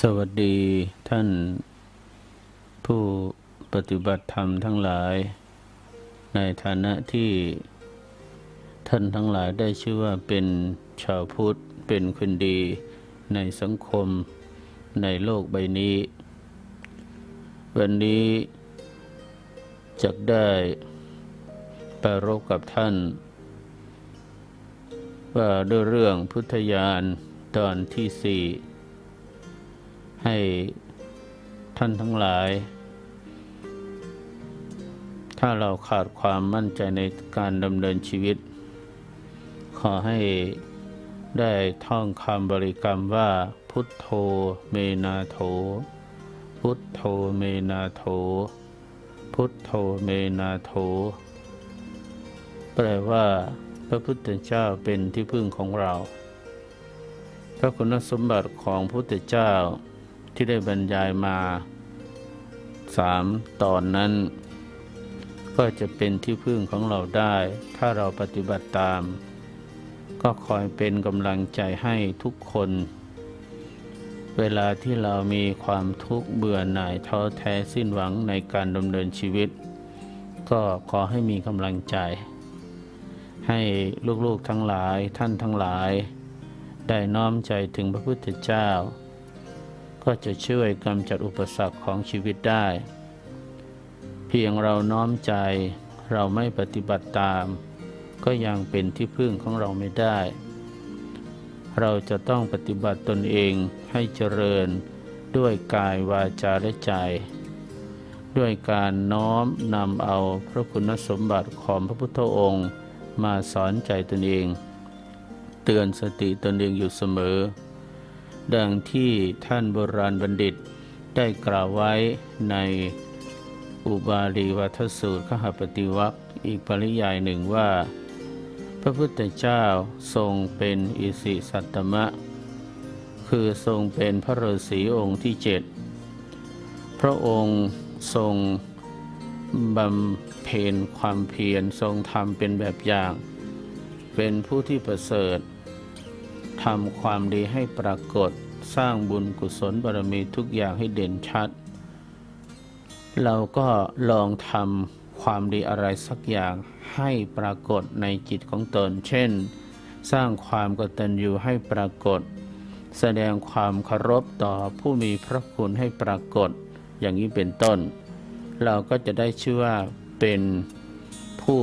สวัสดีท่านผู้ปฏิบัติธรรมทั้งหลาย ในฐานะที่ท่านทั้งหลายได้ชื่อว่าเป็นชาวพุทธเป็นคนดีในสังคมในโลกใบนี้ วันนี้จะได้ประรบกับท่าน ว่าด้วยเรื่องพุทธญาณตอนที่สี่ ให้ท่านทั้งหลาย ถ้าเราขาดความมั่นใจในการดำเนินชีวิต ขอให้ได้ท่องคำบริกรรมว่า พุทโธเมนาโถ พุทโธเมนาโถ พุทโธเมนาโถ แปลว่า พระพุทธเจ้าเป็นที่พึ่งของเรา พระคุณสมบัติของพระพุทธเจ้า ที่ได้บรรยายมาสามตอนนั้น ก็จะเป็นที่พึ่งของเราได้ ถ้าเราปฏิบัติตาม ก็คอยเป็นกำลังใจให้ทุกคน เวลาที่เรามีความทุกข์เบื่อหน่ายท้อแท้สิ้นหวังในการดำเนินชีวิต ก็ขอให้มีกำลังใจ ให้ลูกๆทั้งหลายท่านทั้งหลาย ได้น้อมใจถึงพระพุทธเจ้า ก็จะช่วยกำจัดอุปสรรคของชีวิตได้ เพียงเราน้อมใจเราไม่ปฏิบัติตาม ก็ยังเป็นที่พึ่งของเราไม่ได้ เราจะต้องปฏิบัติตนเองให้เจริญด้วยกายวาจาและใจ ด้วยการน้อมนำเอาพระคุณสมบัติของพระพุทธองค์ มาสอนใจตนเอง เตือนสติตนเองอยู่เสมอ ดังที่ท่านโบราณบัณฑิตได้กล่าวไว้ในอุบาลีวัทสูตรขหปฏิวัคอีกปริยายหนึ่งว่า พระพุทธเจ้าทรงเป็นอิสิสัตตมะ คือทรงเป็นพระฤาษีองค์ที่เจ็ดพระองค์ทรงบำเพ็ญความเพียรทรงทำเป็นแบบอย่าง เป็นผู้ที่ประเสริฐ ทำความดีให้ปรากฏ สร้างบุญกุศลบารมีทุกอย่างให้เด่นชัด เราก็ลองทำความดีอะไรสักอย่างให้ปรากฏในจิตของตน เช่น สร้างความกตัญญูให้ปรากฏ แสดงความเคารพต่อผู้มีพระคุณให้ปรากฏ อย่างนี้เป็นต้น เราก็จะได้ชื่อว่าเป็นผู้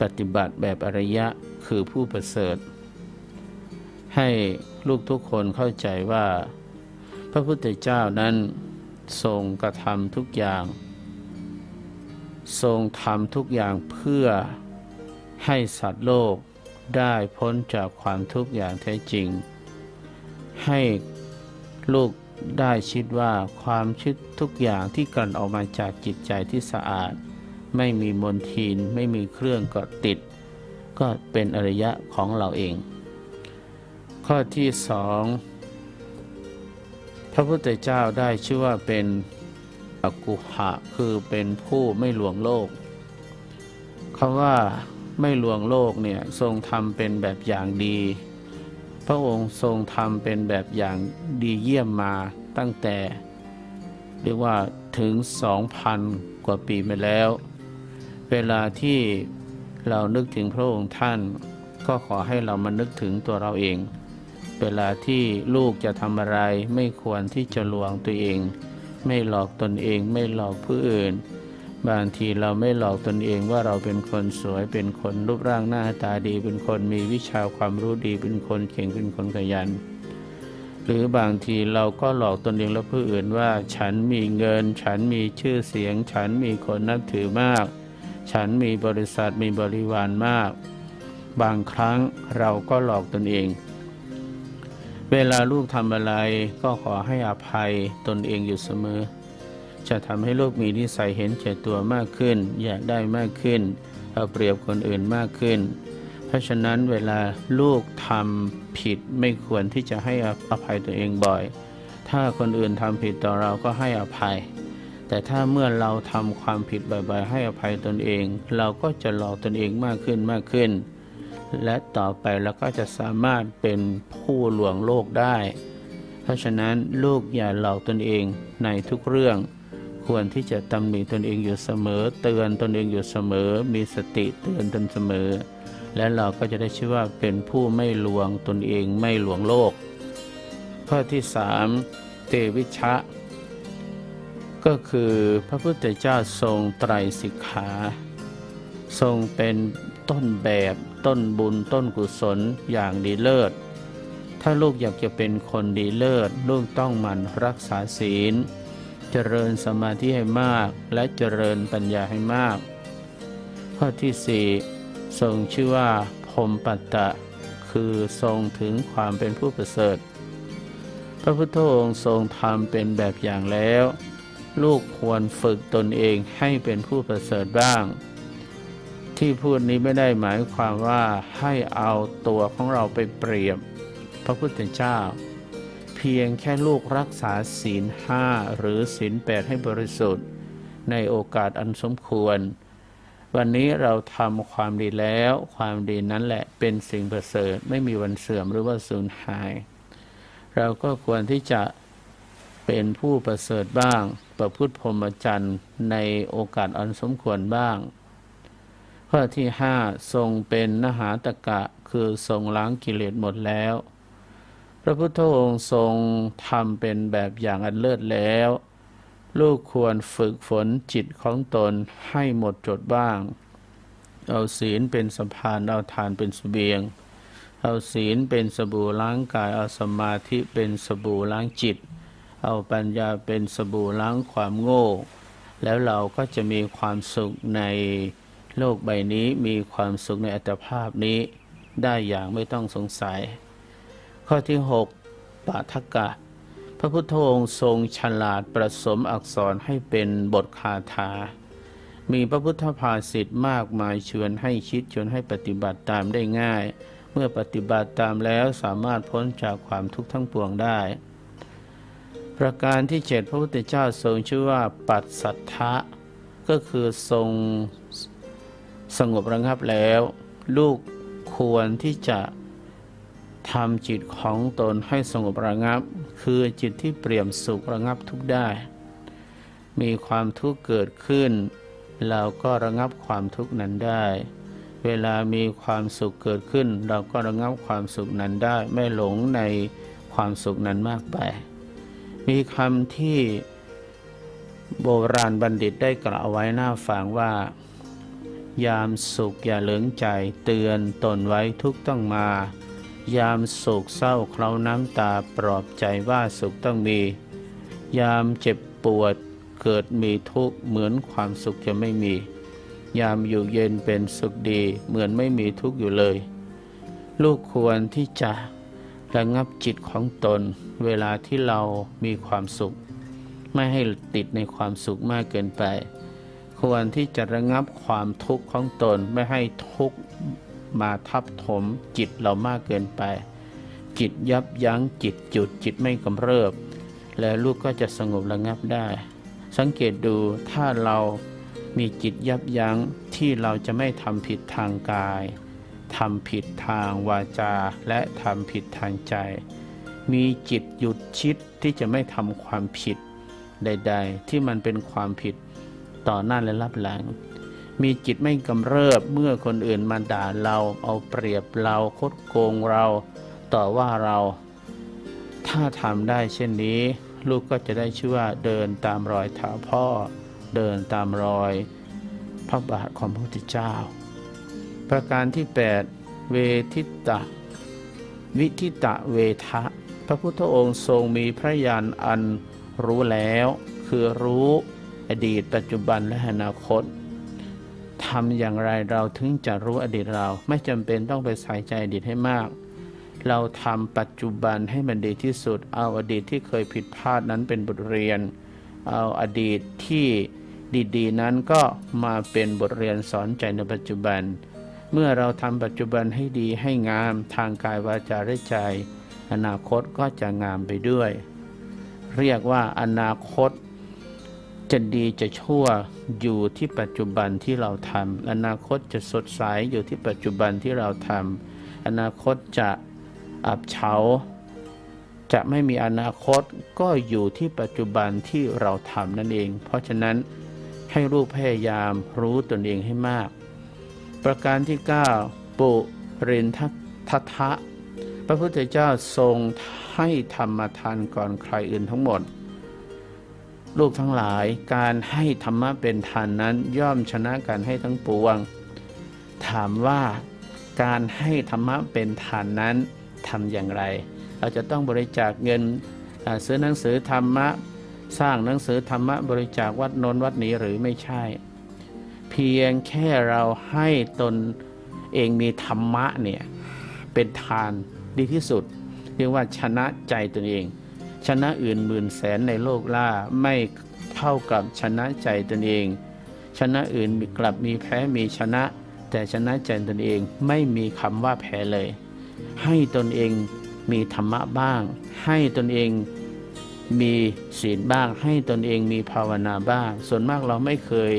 ปฏิบัติแบบอริยะคือผู้ประเสริฐ ให้ลูกทุกคนเข้าใจว่า พระพุทธเจ้านั้นทรงกระทำทุกอย่าง ทรงทำทุกอย่างเพื่อให้สัตว์โลกได้พ้นจากความทุกข์อย่างแท้จริง ให้ลูกได้คิดว่าความคิดทุกอย่างที่กันออกมาจากจิตใจที่สะอาด ไม่มีมลทินไม่มีเครื่องเกาะติด ก็เป็นอริยะของเราเอง ข้อที่สองพระพุทธเจ้าได้ชื่อว่าเป็นอกุหะคือเป็นผู้ไม่ลวงโลกคำว่าไม่ลวงโลกเนี่ยทรงทำเป็นแบบอย่างดี พระองค์ทรงทำเป็นแบบอย่างดีเยี่ยมมาตั้งแต่ เรียกว่าถึง 2,000 กว่าปีมาแล้ว เวลาที่เรานึกถึงพระองค์ท่าน ก็ขอให้เรามานึกถึงตัวเราเอง เวลาที่ลูกจะทำอะไรไม่ควรที่จะลวงตัวเอง ไม่หลอกตนเองไม่หลอกผู้อื่น บางทีเราไม่หลอกตนเองว่าเราเป็นคนสวยเป็นคนรูปร่างหน้าตาดี เป็นคนมีวิชาความรู้ดี เป็นคนเก่งเป็นคนขยัน หรือบางทีเราก็หลอกตนเองและผู้อื่นว่า ฉันมีเงิน ฉันมีชื่อเสียง ฉันมีคนนับถือมาก ฉันมีบริษัทมีบริวารมาก บางครั้งเราก็หลอกตนเอง เวลาลูกทำอะไรก็ขอให้อภัยตนเองอยู่เสมอ จะทำให้ลูกมีนิสัยเห็นแก่ตัวมากขึ้น อยากได้มากขึ้น เอาเปรียบคนอื่นมากขึ้น เพราะฉะนั้นเวลาลูกทำผิดไม่ควรที่จะให้อภัยตัวเองบ่อย ถ้าคนอื่นทำผิดต่อเราก็ให้อภัย แต่ถ้าเมื่อเราทำความผิดบ่อยๆ ให้อภัยตนเอง เราก็จะหลอกตนเองมากขึ้นมากขึ้น และต่อไปเราก็จะสามารถเป็นผู้หลวงโลกได้ เพราะฉะนั้นลูกอย่าหลอกตนเองในทุกเรื่อง ควรที่จะตำหนิตนเองอยู่เสมอ เตือนตนเองอยู่เสมอ มีสติเตือนตนเสมอ และเราก็จะได้ชื่อว่าเป็นผู้ไม่หลวงตนเองไม่หลวงโลก ข้อที่สามเตวิชะ ก็คือพระพุทธเจ้าทรงไตรสิกขา ทรงเป็น ต้นแบบ ต้นบุญ ต้นกุศลอย่างดีเลิศ ถ้าลูกอยากจะเป็นคนดีเลิศ ลูกต้องมันรักษาศีล เจริญสมาธิให้มาก และเจริญปัญญาให้มาก ข้อที่สี่ทรงชื่อว่าพรมปัตตะ คือทรงถึงความเป็นผู้ประเสริฐ พระพุทธองค์ทรงทำเป็นแบบอย่างแล้ว ลูกควรฝึกตนเองให้เป็นผู้ประเสริฐบ้าง ที่พูดนี้ไม่ได้หมายความว่าให้เอาตัวของเราไปเปรียบพระพุทธเจ้า เพียงแค่ลูกรักษาศีลห้าหรือศีลแปดให้บริสุทธิ์ ในโอกาสอันสมควร วันนี้เราทำความดีแล้ว ความดีนั้นแหละเป็นสิ่งประเสริฐไม่มีวันเสื่อมหรือว่าสูญหาย เราก็ควรที่จะเป็นผู้ประเสริฐบ้าง ประพฤติพรหมจรรย์ในโอกาสอันสมควรบ้าง ข้อที่ห้าทรงเป็นนหาตกะคือทรงล้างกิเลสหมดแล้ว พระพุทธองค์ทรงทำเป็นแบบอย่างอันเลิศแล้ว ลูกควรฝึกฝนจิตของตนให้หมดจดบ้าง เอาศีลเป็นสะพานเอาทานเป็นสเสบียง เอาศีลเป็นสบู่ล้างกาย เอาสมาธิเป็นสบู่ล้างจิต เอาปัญญาเป็นสบู่ล้างความโง่ แล้วเราก็จะมีความสุขใน โลกใบนี้มีความสุขในอัตภาพนี้ได้อย่างไม่ต้องสงสัย ข้อที่ 6ปาทกะ พระพุทธองค์ทรงฉลาดประสมอักษรให้เป็นบทคาถา มีพระพุทธภาษิตมากมายชวนให้คิดชวนให้ปฏิบัติตามได้ง่าย เมื่อปฏิบัติตามแล้วสามารถพ้นจากความทุกข์ทั้งปวงได้ ประการที่เจ็ดพระพุทธเจ้าทรงชื่อว่าปัสสัทธะก็คือทรง สงบระงับแล้ว ลูกควรที่จะทำจิตของตนให้สงบระงับ คือจิตที่เปลี่ยมสุขระงับทุกได้ มีความทุกข์เกิดขึ้น เราก็ระงับความทุกข์นั้นได้ เวลามีความสุขเกิดขึ้น เราก็ระงับความสุขนั้นได้ ไม่หลงในความสุขนั้นมากไป มีคำที่โบราณบัณฑิตได้กล่าวไว้หน้าฟังว่า ยามสุขอย่าเหลิงใจเตือนตนไว้ทุกต้องมา ยามโศกเศร้าเคล้าน้ำตาปลอบใจว่าสุขต้องมี ยามเจ็บปวดเกิดมีทุกข์เหมือนความสุขจะไม่มี ยามอยู่เย็นเป็นสุขดีเหมือนไม่มีทุกข์อยู่เลย ลูกควรที่จะระงับจิตของตน เวลาที่เรามีความสุข ไม่ให้ติดในความสุขมากเกินไป ควรที่จะระงับความทุกข์ของตนไม่ให้ทุกข์มาทับถมจิตเรามากเกินไป จิตยับยั้งจิตจุดจิตไม่กำเริบ แล้วลูกก็จะสงบระงับได้ สังเกตดูถ้าเรามีจิตยับยั้งที่เราจะไม่ทำผิดทางกายทำผิดทางวาจาและทำผิดทางใจ มีจิตหยุดชิดที่จะไม่ทำความผิดใด ๆ ที่มันเป็นความผิด ต่อหน้าและรับหลัง มีจิตไม่กำเริบเมื่อคนอื่นมาด่าเราเอาเปรียบเราคดโกงเราต่อว่าเรา ถ้าทำได้เช่นนี้ ลูกก็จะได้ชื่อว่าเดินตามรอยเท้าพ่อ เดินตามรอย พระบาทของพระพุทธเจ้า ประการที่ 8 เวทิตะ วิทิตะเวทะ พระพุทธองค์ทรงมีพระญาณอันรู้แล้ว คือรู้ อดีต ปัจจุบันและอนาคตทำอย่างไรเราถึงจะรู้อดีตเรา ไม่จำเป็นต้องไปใส่ใจอดีตให้มาก เราทำปัจจุบันให้มันดีที่สุด เอาอดีตที่เคยผิดพลาดนั้นเป็นบทเรียน เอาอดีตที่ดีๆ นั้นก็มาเป็นบทเรียนสอนใจในปัจจุบัน เมื่อเราทำปัจจุบันให้ดีให้งามทางกายวาจาและใจ อนาคตก็จะงามไปด้วย เรียกว่าอนาคต จะดีจะชั่วอยู่ที่ปัจจุบันที่เราทำอนาคตจะสดใสอยู่ที่ปัจจุบันที่เราทำอนาคตจะอับเฉาจะไม่มีอนาคตก็อยู่ที่ปัจจุบันที่เราทำนั่นเอง เพราะฉะนั้นให้ลูกพยายามรู้ตนเองให้มาก ประการที่ 9 ปุเรนทัททะพระพุทธเจ้าทรงให้ธรรมทานก่อนใครอื่นทั้งหมด ลูกทั้งหลายการให้ธรรมะเป็นทานนั้นย่อมชนะการให้ทั้งปวง ถามว่าการให้ธรรมะเป็นทานนั้นทำอย่างไร เราจะต้องบริจาคเงินซื้อหนังสือธรรมะ สร้างหนังสือธรรมะบริจาควัดนนวัดนี้หรือไม่ใช่ เพียงแค่เราให้ตนเองมีธรรมะเนี่ยเป็นทานดีที่สุด เรียกว่าชนะใจตนเอง ชนะอื่นหมื่นแสนในโลกล่าไม่เท่ากับชนะใจตนเอง ชนะอื่นกลับมีแพ้มีชนะ แต่ชนะใจตนเองไม่มีคำว่าแพ้เลย ให้ตนเองมีธรรมะบ้าง ให้ตนเองมีศีลบ้าง ให้ตนเองมีภาวนาบ้าง ส่วนมากเราไม่เคย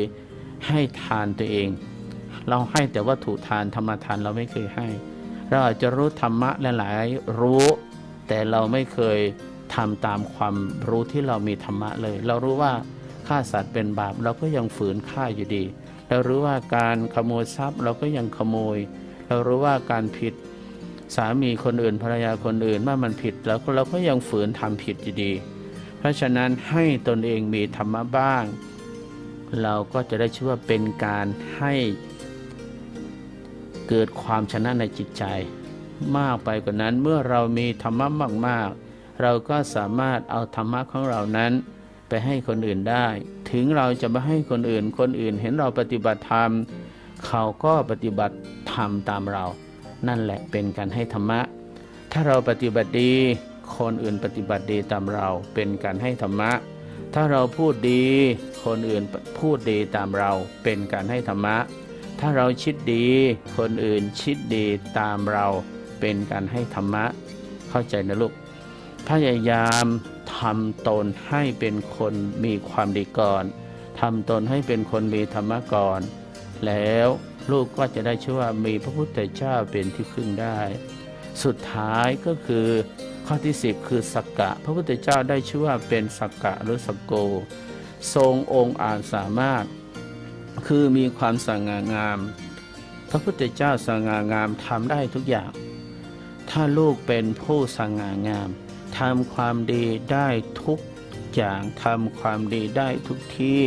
ให้ทานตัวเอง เราให้แต่วัตถุทานธรรมทานเราไม่เคยให้ เราอาจจะรู้ธรรมะหลายๆรู้ แต่เราไม่เคย ทำตามความรู้ที่เรามีธรรมะเลย เรารู้ว่าฆ่าสัตว์เป็นบาปเราก็ยังฝืนฆ่าอยู่ดี เรารู้ว่าการขโมยทรัพย์เราก็ยังขโมย เรารู้ว่าการผิดสามีคนอื่นภรรยาคนอื่นว่ามันผิดแล้วก็เราก็ยังฝืนทำผิดอยู่ดี เพราะฉะนั้นให้ตนเองมีธรรมะบ้าง เราก็จะได้ชื่อว่าเป็นการให้เกิดความชนะในจิตใจ มากไปกว่านั้นเมื่อเรามีธรรมะมากๆ เราก็สามารถเอาธรรมะของเรานั้น ไปให้คนอื่นได้ ถึงเราจะไม่ให้คนอื่น คนอื่นเห็นเราปฏิบัติธรรม เขาก็ปฏิบัติธรรมตามเรา นั่นแหละเป็นการให้ธรรมะ ถ้าเราปฏิบัติดี คนอื่นปฏิบัติดีตามเรา เป็นการให้ธรรมะ ถ้าเราพูดดี คนอื่นพูดดีตามเรา เป็นการให้ธรรมะ ถ้าเราชิดดี คนอื่นชิดดีตามเรา เป็นการให้ธรรมะ เข้าใจนะลูก พยายามทำตนให้เป็นคนมีความดีก่อนทำตนให้เป็นคนมีธรรมก่อนแล้วลูกก็จะได้ชื่อว่ามีพระพุทธเจ้าเป็นที่พึ่งได้ สุดท้ายก็คือข้อที่สิบคือสักกะ พระพุทธเจ้าได้ชื่อว่าเป็นสักกะหรือสักโก ทรงองค์อาจสามารถ คือมีความสง่างาม พระพุทธเจ้าสง่างามทำได้ทุกอย่าง ถ้าลูกเป็นผู้สง่างาม ทำความดีได้ทุกอย่างทำความดีได้ทุกที่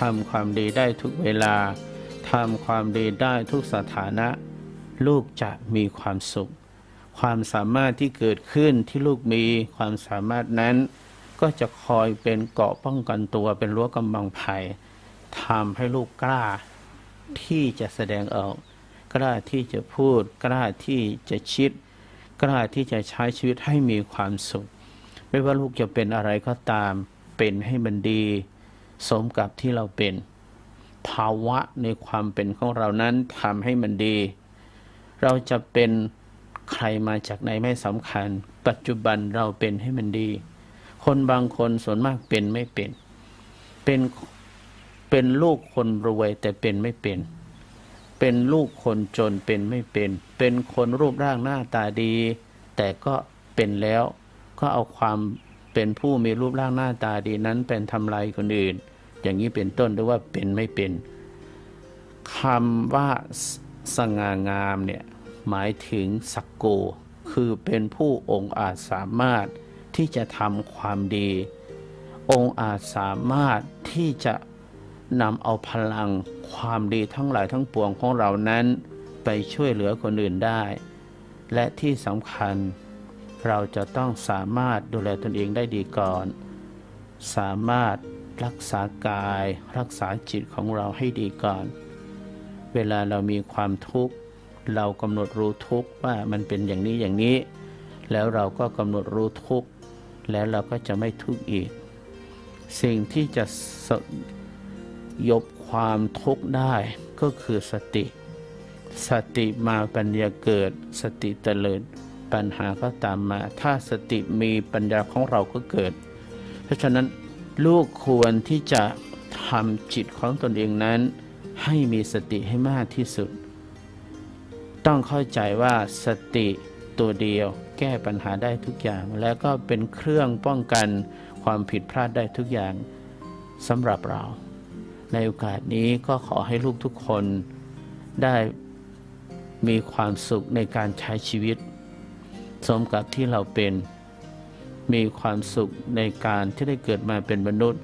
ทำความดีได้ทุกเวลาทำความดีได้ทุกสถานะ ลูกจะมีความสุข ความสามารถที่เกิดขึ้นที่ลูกมีความสามารถนั้น ก็จะคอยเป็นเกาะป้องกันตัวเป็นรั้วกำบังภัยทำให้ลูกกล้า ที่จะแสดงออก กล้าที่จะพูด กล้าที่จะคิด กล้าที่จะใช้ชีวิตให้มีความสุข ไม่ว่าลูกจะเป็นอะไรก็ตามเป็นให้มันดี สมกับที่เราเป็น ภาวะในความเป็นของเรานั้นทำให้มันดี เราจะเป็นใครมาจากไหนไม่สำคัญ ปัจจุบันเราเป็นให้มันดี คนบางคนส่วนมากเป็นไม่เป็น เป็นเป็นลูกคนรวยแต่เป็นไม่เป็น เป็นลูกคนจนเป็นไม่เป็น เป็นคนรูปร่างหน้าตาดี แต่ก็เป็นแล้ว ก็เอาความเป็นผู้มีรูปร่างหน้าตาดีนั้นเป็นทำลายคนอื่น อย่างนี้เป็นต้นหรือว่าเป็นไม่เป็นคำว่าสง่างามเนี่ยหมายถึงสักโก คือเป็นผู้องค์อาจสามารถที่จะทำความดี องค์อาจสามารถที่จะนำเอาพลัง ความดีทั้งหลายทั้งปวงของเรานั้น ไปช่วยเหลือคนอื่นได้ และที่สำคัญ เราจะต้องสามารถดูแลตนเองได้ดีก่อน สามารถรักษากาย รักษาจิตของเราให้ดีก่อน เวลาเรามีความทุกข์ เรากำหนดรู้ทุกข์ว่ามันเป็นอย่างนี้อย่างนี้ แล้วเราก็กำหนดรู้ทุกข์ แล้วเราก็จะไม่ทุกข์อีก สิ่งที่จะสยบ ความทุกข์ได้ก็คือสติ สติมาปัญญาเกิด สติเตลิดปัญหาก็ตามมา ถ้าสติมีปัญญาของเราก็เกิด เพราะฉะนั้นลูกควรที่จะทำจิตของตนเองนั้น ให้มีสติให้มากที่สุด ต้องเข้าใจว่าสติตัวเดียวแก้ปัญหาได้ทุกอย่าง แล้วก็เป็นเครื่องป้องกันความผิดพลาดได้ทุกอย่างสำหรับเรา ในโอกาสนี้ก็ขอให้ลูกทุกคนได้มีความสุขในการใช้ชีวิต สมกับที่เราเป็น มีความสุขในการที่ได้เกิดมาเป็นมนุษย์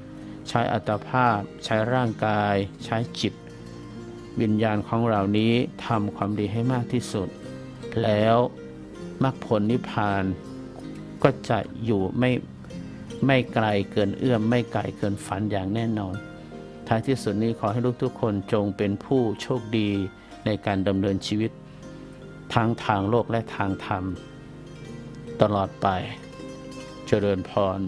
ใช้อัตภาพ ใช้ร่างกาย ใช้จิต วิญญาณของเรานี้ทำความดีให้มากที่สุด แล้วมรรคผลนิพพานก็จะอยู่ไม่ไม่ไกลเกินเอื้อมไม่ไกลเกินฝันอย่างแน่นอน ท้ายที่สุดนี้ขอให้ลูกทุกคนจงเป็นผู้โชคดีในการดำเนินชีวิต ทั้งทางโลกและทางธรรม ตลอดไป เจริญพร